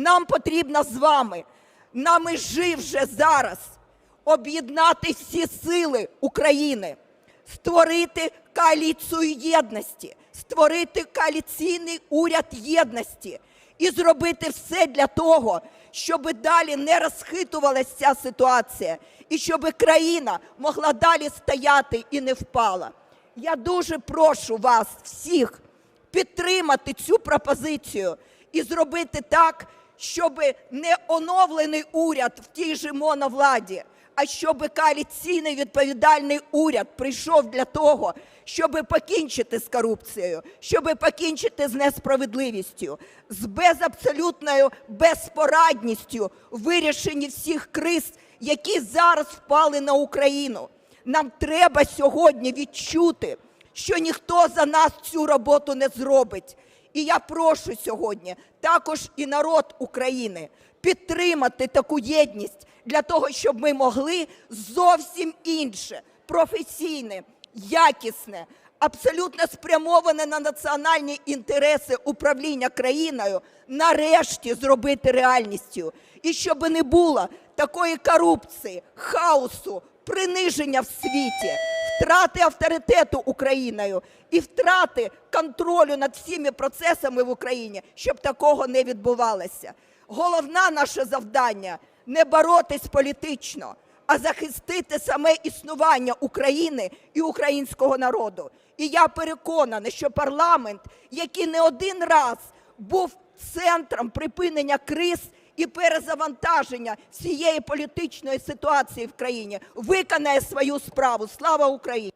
Нам потрібно з вами на межі вже зараз об'єднати всі сили України, створити коаліцію єдності, створити коаліційний уряд єдності і зробити все для того, щоб далі не розхитувалася ця ситуація і щоб країна могла далі стояти і не впала. Я дуже прошу вас всіх підтримати цю пропозицію і зробити так, щоб не оновлений уряд в тій же моновладі, а щоб коаліційний відповідальний уряд прийшов для того, щоб покінчити з корупцією, щоб покінчити з несправедливістю, з безабсолютною безпорадністю вирішенні всіх криз, які зараз впали на Україну. Нам треба сьогодні відчути, що ніхто за нас цю роботу не зробить. І я прошу сьогодні також і народ України підтримати таку єдність для того, щоб ми могли зовсім інше, професійне, якісне, абсолютно спрямоване на національні інтереси управління країною, нарешті зробити реальністю. І щоб не було такої корупції, хаосу, приниження в світі, втрати авторитету Україною і втрати контролю над всіми процесами в Україні, щоб такого не відбувалося. Головне наше завдання не боротись політично, а захистити саме існування України і українського народу. І я переконана, що парламент, який не один раз був центром припинення криз і перезавантаження всієї політичної ситуації в країні, виконає свою справу. Слава Україні!